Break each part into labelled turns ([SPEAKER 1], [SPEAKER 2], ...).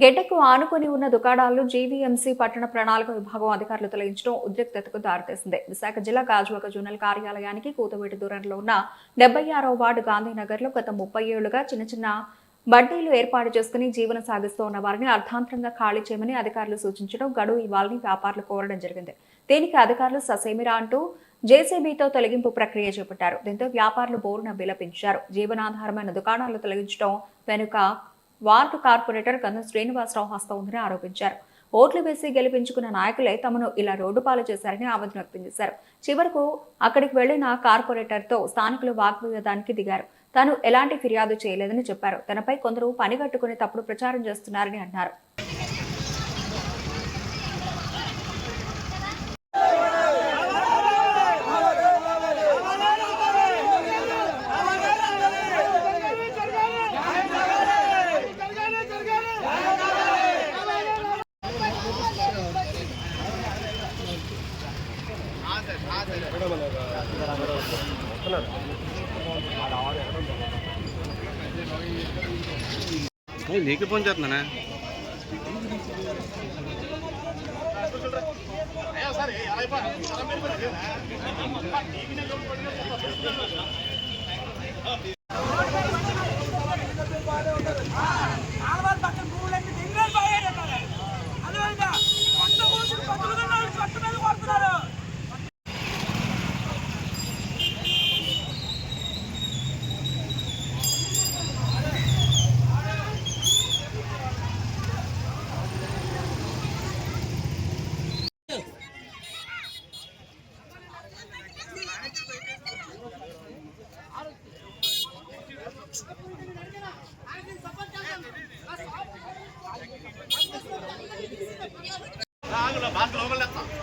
[SPEAKER 1] గెడ్డకు ఆనుకొని ఉన్న దుకాణాలను జీవీఎంసీ పట్టణ ప్రణాళిక విభాగం అధికారులు తొలగించడం ఉద్రిక్తతకు దారితీసింది. విశాఖ జిల్లా గాజువాక జోనల్ కార్యాలయానికి కూతవేటి దూరంలో ఉన్న డెబ్బై ఆరో వార్డు గాంధీనగర్లో గత ముప్పై ఏళ్ళుగా చిన్న చిన్న బడ్డీలు ఏర్పాటు చేసుకుని జీవనం సాగిస్తూ ఉన్న వారిని అర్థాంతరంగా ఖాళీ చేయమని అధికారులు సూచించడం గడువు ఇవ్వాలని వ్యాపారులు కోరడం జరిగింది. దీనికి అధికారులు ససేమిరా అంటూ జేసీబీతో తొలగింపు ప్రక్రియ చేపట్టారు. దీంతో వ్యాపారులు బోరున విలపించారు. జీవనాధారమైన దుకాణాలు తొలగించడం వెనుక వార్డు కార్పొరేటర్ గంధం శ్రీనివాసరావు హస్తం ఉందని ఆరోపించారు. ఓట్లు వేసి గెలిపించుకున్న నాయకులే తమను ఇలా రోడ్డు పాలు చేశారని ఆవేదన వ్యక్తం చేశారు. చివరకు అక్కడికి వెళ్ళిన కార్పొరేటర్తో స్థానికులు వాగ్వివాదానికి దిగారు. తాను ఎలాంటి ఫిర్యాదు చేయలేదని చెప్పారు. తనపై కొందరు పనిగట్టుకుని తప్పుడు ప్రచారం చేస్తున్నారని అన్నారు.
[SPEAKER 2] నీకు ఫోన్ చేస్తున్నానా?
[SPEAKER 3] ఆడవాళ్ళు పక్కన భూములన్నీ దింగలు పోయారు అదేవిధంగా కొత్త కూర్చుని పట్టుకున్న వాళ్ళు పట్టు మీద కొడుతున్నారు
[SPEAKER 2] మా
[SPEAKER 4] అవి తిరిగిరా సపరేట్గా రా- సార్, మా ఫ్రెండ్ దగ్గర ఇంకా పోయి తోస్తారు. మా బండికి బాధ్యత లేకపోతే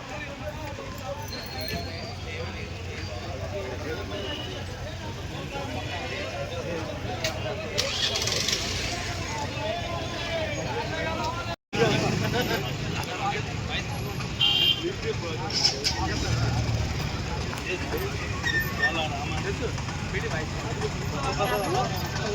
[SPEAKER 4] అని ఆ మాటలు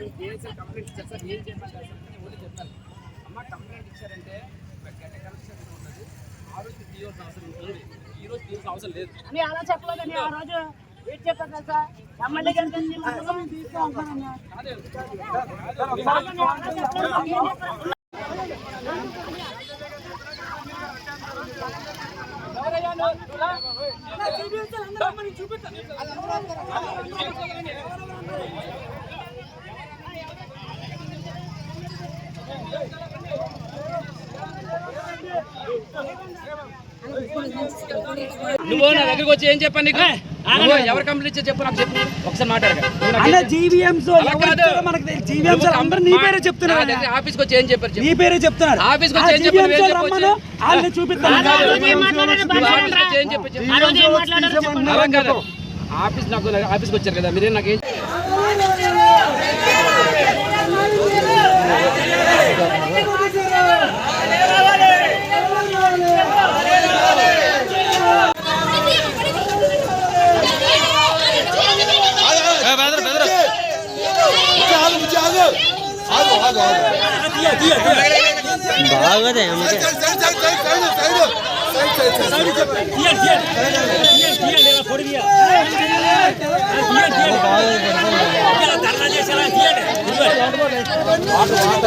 [SPEAKER 5] యాక్షన్ కంప్లైంట్ ఏఎస్ఐ కంప్లైంట్ ఇచ్చారు సార్ ఏం చేయమంటారు సార్ అని ఎవరు చెప్పారు అమ్మ కంప్లైంట్ ఇచ్చారంటే గడ్డ కనెక్షన్ ఉన్నది ఆ రోజు తీయవలసిన అవసరం ఉంటుంది ఈ రోజు తీయాల్సిన అవసరం లేదు
[SPEAKER 3] అని అలా చెప్పలేదని ఆ రోజు ఏం చెప్పారు కదా సార్ ఎమ్మెల్యే గారికి అన్ని
[SPEAKER 5] నువ్వు నా దగ్గరికి వచ్చి ఏం చెప్పాను నీకు? నువ్వు ఎవరు కంప్లైంట్ ఇచ్చా చెప్పు నాకు చెప్పు. ఒకసారి మాట్లాడగా.
[SPEAKER 6] జీవీఎంస్. మనకు జీవీఎంస్ అందరూ నీ పేరే చెప్తున్నారు
[SPEAKER 5] ఆఫీస్కి వచ్చి ఏం చెప్పారు చెప్పు.
[SPEAKER 6] నీ పేరే చెప్తున్నారు.
[SPEAKER 5] వచ్చి ఏం చెప్పారు?
[SPEAKER 6] వాళ్ళని చూపిస్తాను.
[SPEAKER 5] ఆఫీస్ నాకు ఆఫీస్కి వచ్చారు కదా మీరేం నాకు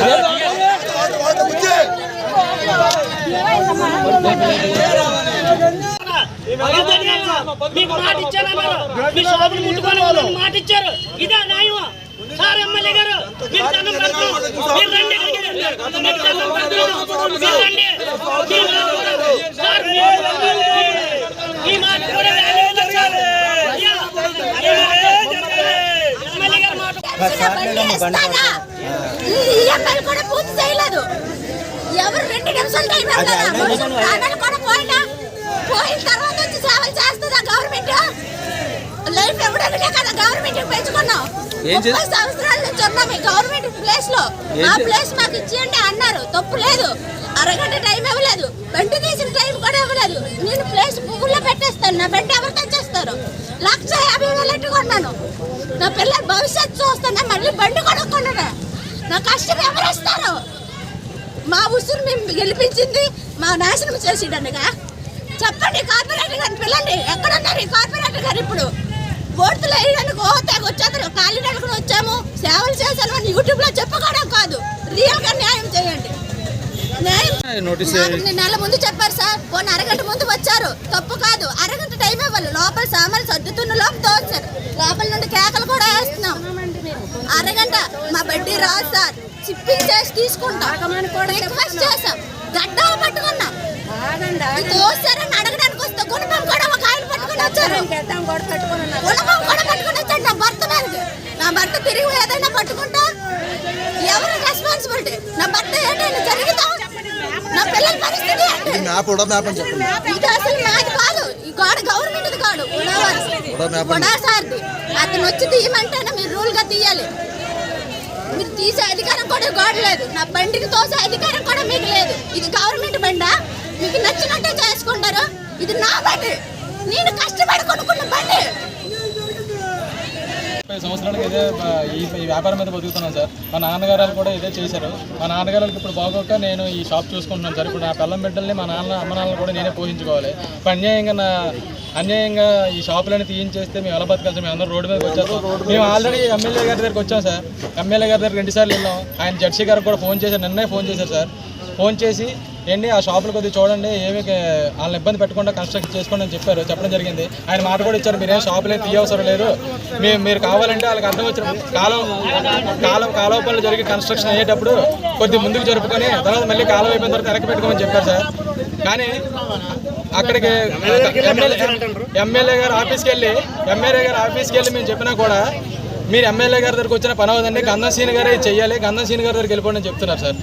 [SPEAKER 5] ఏం
[SPEAKER 3] మీకు మాట ఇచ్చారు మీ షాపులు ముట్టుకొని వాళ్ళని మాట ఇచ్చారు ఇదే న్యాయమా సార్ ఎమ్మెల్యే గారు మీరు దండం పెడుతున్నాం మీరు రండి మీరు దండం పెడుతున్నాం మీరు రండి సార్ మీ మాట కూడా వాల్యూ ఉంది సార్
[SPEAKER 4] ఎమ్మెల్యే గారు మాట కూడా పూర్తి చేయలేదు ఎవరు రెండు నిమిషాలు టైం ప్రాణాలు కూడా పోయినా పోయిన తర్వాత వచ్చి సేవలు చేస్తుందా గవర్నమెంట్ లైఫ్ ఎవడనే కదా గవర్నమెంట్ పెంచుకున్నాం. ముప్పై సంవత్సరాల నుంచి ఉన్నాం ఈ గవర్నమెంట్ ప్లేస్లో. ఆ ప్లేస్ మాకు ఇచ్చేయండి అన్నారు. తప్పు లేదు. అరగంట టైం ఇవ్వలేదు. బండి తీసిన టైం కూడా ఇవ్వలేదు. నేను ప్లేస్ పువ్వుల్లో పెట్టేస్తాను. నా బండి ఎవరు తెచ్చేస్తారు? లక్ష యాభై వేలు కొన్నాను? నా పిల్లల భవిష్యత్తు చూస్తాను? మళ్ళీ బండి కొనుక్కున్నాను నా కష్టం మా ఉసురు మేము గెలిపించింది మా నాశనం చేసేటండుగా చెప్పండి కార్పొరేటర్ గారిని పిల్లండి ఎక్కడున్నారు ఈ కార్పొరేటర్ గారు ఇప్పుడు? ఓట్లు వేయడానికి ఓ తెగ వచ్చేద్దరు కాలినడకలు వచ్చాము. సేవలు చేశాను అని యూట్యూబ్లో చెప్పుకోవడం కాదు. రియల్గా న్యాయం చేయండి నెల ముందు చెప్పారు సార్. పోనీ అరగంట ముందు వచ్చారు. తప్పు కాదు. అరగంట టైం ఇవ్వాలి. లోపల సామాన్లు సర్దుతున్న లోపు తోచారు లోపల నుండి కేకలు కూడా వేస్తున్నాం. అరగంట మా బడ్డీ రాదు సార్. చేసి తీసుకుంటాం. రిక్వెస్ట్ చేసాం గడ్డాలు పట్టుకున్నాం. తోస్తారని అడగడానికి వస్తే గుణపం కూడా ఒక ఆయన పట్టుకుని వచ్చారు. గుణపం కూడా పట్టుకుని వచ్చాడు నా భర్త మీదకి. నా భర్త తిరిగి ఏదైనా పట్టుకుంటా? ఎవరు రెస్పాన్సిబిలిటీ నా భర్త ఏంటైనా జరుగుతా? నా పిల్లల పరిస్థితి ఇది అసలు నాది కాదు. ఈ గోడ గవర్నమెంట్ సార్ది. అతను వచ్చి తీయమంటేనే మీరు రూల్గా తీయాలి. తీసే అధికారం కూడా గోడ లేదు. నా బండికి తోసే అధికారం కూడా మీకు లేదు. ఇది గవర్నమెంట్ బండా? మీకు నచ్చినట్టే చేసుకుంటారు. ఇది నా బండి. నేను కష్టపడి కొనుక్కున్న బండి.
[SPEAKER 7] ముప్పై సంవత్సరాలకి ఇదే ఈ వ్యాపారం మీద బతుకుతున్నాను సార్. మా నాన్నగారు కూడా ఇదే చేశారు. మా నాన్నగారికి ఇప్పుడు బాగోక నేను ఈ షాప్ చూసుకుంటున్నాను సార్. ఇప్పుడు నా పిల్లం బిడ్డల్ని మా నాన్న అమ్మ నాన్నలు కూడా నేనే పోషించుకోవాలి. ఇప్పుడు అన్యాయంగా నా అన్యాయంగా ఈ షాపులని తీయించేస్తే మేము ఎలా బతకాలి సార్? మేము అందరూ రోడ్డు మీదకి వచ్చేస్తాం. మేము ఆల్రెడీ ఎమ్మెల్యే గారి దగ్గరికి వచ్చాం సార్. ఎమ్మెల్యే గారి దగ్గర రెండుసార్లు వెళ్ళాం. ఆయన జడ్సీ గారికి కూడా ఫోన్ చేశారు. నిన్నే ఫోన్ చేశారు సార్. ఫోన్ చేసి ఏంటి ఆ షాపులు కొద్దిగా చూడండి ఏమి వాళ్ళని ఇబ్బంది పెట్టకుండా కన్స్ట్రక్ట్ చేసుకోండి అని చెప్పారు చెప్పడం జరిగింది. ఆయన మాట కూడా ఇచ్చారు మీరేం షాపులు ఏం తీయవసరం లేదు. మేము మీరు కావాలంటే వాళ్ళకి అర్థం వచ్చిన కాలం కాలం కాలువ పనులు జరిగి కన్స్ట్రక్షన్ అయ్యేటప్పుడు కొద్ది ముందుకు జరుపుకొని తర్వాత మళ్ళీ కాలం అయిపోయిన తర్వాత వెనక్కి పెట్టుకోమని చెప్పారు సార్. కానీ అక్కడికి ఎమ్మెల్యే ఎమ్మెల్యే గారు ఆఫీస్కి వెళ్ళి ఎమ్మెల్యే గారు ఆఫీస్కి వెళ్ళి మేము చెప్పినా కూడా మీరు ఎమ్మెల్యే గారి దగ్గరకు వచ్చిన పని అవుదండి గంధం సీని గారే చెయ్యాలి గంధం సీని గారి దగ్గరికి వెళ్ళిపోండి అని చెప్తున్నారు సార్.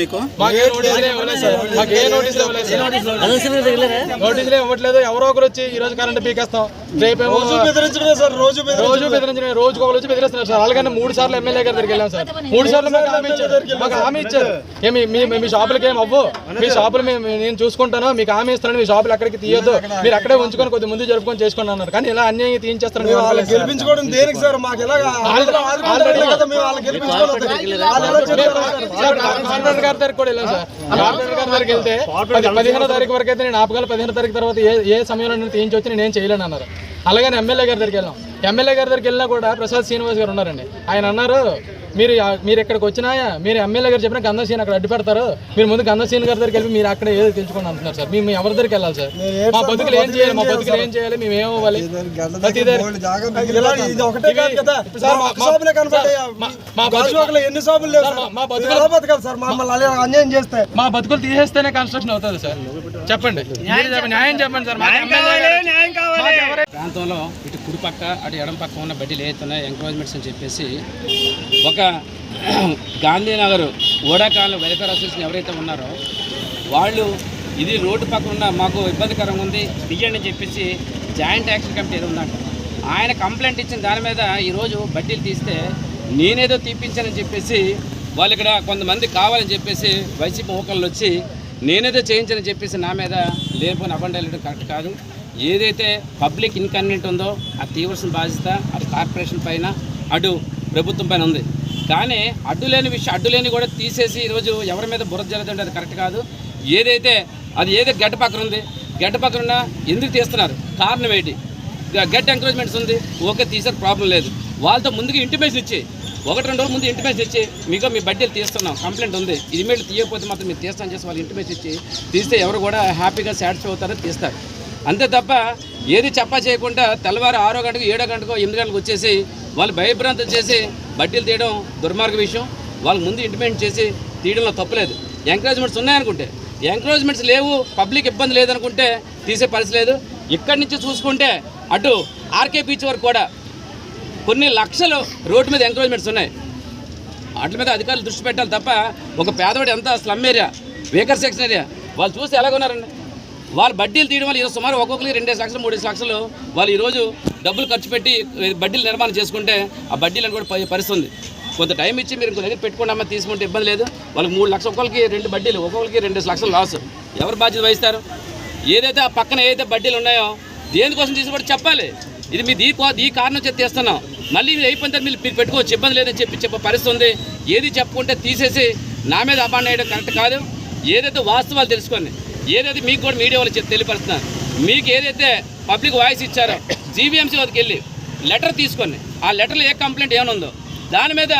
[SPEAKER 2] మీకు?
[SPEAKER 7] నోటీసులు ఇవ్వట్లేదు. ఎవరో ఒకరు వచ్చి ఈ రోజు కరెంట్ పీకేస్తాం. రేపేమో
[SPEAKER 6] బెదిరించడమే సార్ రోజు
[SPEAKER 7] రోజు బెదిరించిన రోజు ఒకరు వచ్చి బెదిరిస్తున్నారు సార్ అలాగనే మూడు సార్లు ఎమ్మెల్యే గారి దగ్గరికి వెళ్ళాం సార్ మూడు సార్లు మాకు హామీ ఇచ్చారు మాకు హామీ ఇచ్చారు ఏమి మీ మీ షాపులకి ఏం అవ్వు మీ షాపులు మేము నేను చూసుకుంటాను మీకు హామీ ఇస్తాను మీ షాపులు ఎక్కడికి తీయొద్దు మీరు అక్కడే ఉంచుకొని కొద్ది ముందు జరుపుకొని చేసుకోండి అన్నారు కానీ ఇలా అన్యాయం.
[SPEAKER 6] గెలిపించుకోవడం దేనికి సార్ మాకు ఎలా
[SPEAKER 7] కార్పొరేటర్ గారి దగ్గరికి కూడా వెళ్ళాం సార్ కార్పొరేటర్ గారి దగ్గరికి వెళ్తే పదిహేనో తారీఖు వరకు అయితే నేను ఆపగల పదిహేనో తారీఖు తర్వాత ఏ ఏ సమయంలో నేను తీయించవచ్చు నేను ఏం చేయలేను అన్నారు అలాగని ఎమ్మెల్యే గారి దగ్గరికి వెళ్ళాం. ఎమ్మెల్యే గారి దగ్గరికి వెళ్ళినా కూడా ప్రసాద్ శ్రీనివాస్ గారు ఉన్నారండి. ఆయన అన్నారు మీరు మీరు ఇక్కడికి వచ్చినా మీరు ఎమ్మెల్యే గారు చెప్పిన గంధం సీన్ అక్కడ అడ్డు పెడతారు మీరు ముందు గంధం సీన్ గారి దగ్గరికి వెళ్ళి మీరు అక్కడ ఏదో తెలుసుకోండి అంటున్నారు సార్. మేము ఎవరి దగ్గరికి వెళ్ళాలి సార్? మా బతుకులు ఏం చేయాలి? మా బతుకులు ఏం చేయాలి? మేము ఏం సార్, మా- బతుకులు- తీసేస్తేనే కన్స్ట్రక్షన్ అవుతుంది సార్. చెప్పండి. న్యాయం చెప్పండి. సార్.
[SPEAKER 5] ప్రాంతంలో కుడి పక్క అటు ఎడం పక్క ఉన్న బడ్డీలు ఏతున్నాయి ఎంక్రోచ్మెంట్స్ అని చెప్పేసి ఒక గాంధీనగర్ ఓడాకాలంలో వెల్ఫేర్ అసోసియేషన్ ఎవరైతే ఉన్నారో వాళ్ళు ఇది రోడ్డు పక్కన ఉన్న మాకు ఇబ్బందికరంగా ఉంది తీయండి అని చెప్పేసి జాయింట్ యాక్షన్ కమిటీ ఏదో ఉందంట. ఆయన కంప్లైంట్ ఇచ్చిన దాని మీద ఈరోజు బడ్డీలు తీస్తే నేనేదో తీపించానని చెప్పేసి వాళ్ళు ఇక్కడ కొంతమంది కావాలని చెప్పేసి వైసీపీ ఓకళ్ళు వచ్చి నేనేదో చేయించని చెప్పేసి నా మీద లేకపోయిన అబండాలు కరెక్ట్ కాదు. ఏదైతే పబ్లిక్ ఇన్కన్వీనియంట్ ఉందో అది తీవ్రసిన బాధ్యత అటు కార్పొరేషన్ పైన అటు ప్రభుత్వం పైన ఉంది. కానీ అడ్డు లేని విషయం అడ్డు లేని కూడా తీసేసి ఈరోజు ఎవరి మీద బురద జరుగుతుంటే అది కరెక్ట్ కాదు. ఏదైతే అది ఏదో గడ్డ పక్కన ఉంది గడ్డ పక్కన ఉన్న ఎందుకు తీస్తున్నారు? కారణం ఏంటి? గడ్డ ఎంకరేజ్మెంట్స్ ఉంది ఓకే తీసారు ప్రాబ్లం లేదు. వాళ్ళతో ముందుకు ఇంటిమేషన్ ఇచ్చి ఒకటి రెండు రోజులు ముందు ఇంటిమేషన్ ఇచ్చి మీకు మీ బడ్డీలు తీస్తున్నాం కంప్లైంట్ ఉంది ఇమేల్ తీయకపోతే మాత్రం మీరు తీస్తాం చేసి వాళ్ళు ఇంటిమేషన్ ఇచ్చి తీస్తే ఎవరు కూడా హ్యాపీగా సాటిస్ఫై అవుతారో తీస్తారు. అంతే తప్ప ఏది చెప్పా చేయకుండా తెల్లవారు ఆరో గంటకు ఏడో గంటకు ఎనిమిది గంటలకు వచ్చేసి వాళ్ళు భయభ్రాంతం చేసి బడ్డీలు తీయడం దుర్మార్గ విషయం. వాళ్ళకి ముందు ఇంటిమేట్ చేసి తీయడంలో తప్పలేదు. ఎంకరేజ్మెంట్స్ ఉన్నాయనుకుంటే ఎంకరేజ్మెంట్స్ లేవు పబ్లిక్ ఇబ్బంది లేదనుకుంటే తీసే పరిస్థితి లేదు. ఇక్కడి నుంచి చూసుకుంటే అటు ఆర్కే బీచ్ వరకు కూడా కొన్ని లక్షలు రోడ్డు మీద ఎంకరేజ్మెంట్స్ ఉన్నాయి. వాటి మీద అధికారులు దృష్టి పెట్టాలి తప్ప ఒక పేదవాడు ఎంత slum area weaker section area వాళ్ళు చూసి ఎలాగున్నారండి? వాళ్ళు బడ్డీలు తీయడం వల్ల ఈరోజు సుమారు ఒక్కొక్కరికి రెండేసి లక్షలు మూడేసి లక్షలు వాళ్ళు ఈరోజు డబ్బులు ఖర్చు పెట్టి బడ్డీలు నిర్మాణం చేసుకుంటే ఆ బడ్డీలను కూడా పరిస్థితి పరిస్థితుంది కొంత టైం ఇచ్చి మీరు ఇంకో దగ్గర పెట్టుకోండి అమ్మ తీసుకుంటే ఇబ్బంది లేదు. వాళ్ళకి మూడు లక్షలు ఒక్కొక్కరికి రెండు బడ్డీలు ఒక్కొక్కరికి రెండేసి లక్షలు లాస్. ఎవరు బాధ్యత వహిస్తారు? ఏదైతే ఆ పక్కన ఏదైతే బడ్డీలు ఉన్నాయో దేనికోసం తీసుకుంటే చెప్పాలి. ఇది మీ దీ ఈ కారణం చేతి తీస్తున్నాం. మళ్ళీ ఇది అయిపోయిన తర్వాత మీరు మీరు పెట్టుకోవచ్చు ఇబ్బంది లేదని చెప్పి చెప్పే పరిస్థితి ఉంది ఏది చెప్పుకుంటే తీసేసి నా మీద అపాండ్ అయ్యడం కరెక్ట్ కాదు. ఏదైతే వాస్తవాలు తెలుసుకోండి ఏదైతే మీకు కూడా మీడియా వాళ్ళు తెలియపరుస్తున్నాను మీకు ఏదైతే పబ్లిక్ వాయిస్ ఇచ్చారో జీవీఎంసీ వద్దకు వెళ్ళి లెటర్ తీసుకొని ఆ లెటర్లో ఏ కంప్లైంట్ ఏమైనా ఉందో దాని మీద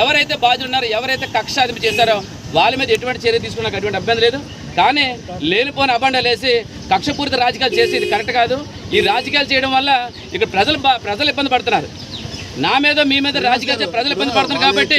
[SPEAKER 5] ఎవరైతే బాధ్యులు ఉన్నారో ఎవరైతే కక్ష సాధింపు చేశారో వాళ్ళ మీద ఎటువంటి చర్య తీసుకున్నాక అటువంటి ఇబ్బంది లేదు. కానీ లేనిపోని అబండాలు వేసి కక్షపూరిత రాజకీయాలు చేసి ఇది కరెక్ట్ కాదు. ఈ రాజకీయాలు చేయడం వల్ల ఇక్కడ ప్రజలు ప్రజలు ఇబ్బంది పడుతున్నారు. నా మీద మీ మీద రాజకీయాలు ప్రజలు ఇబ్బంది పడుతున్నారు కాబట్టి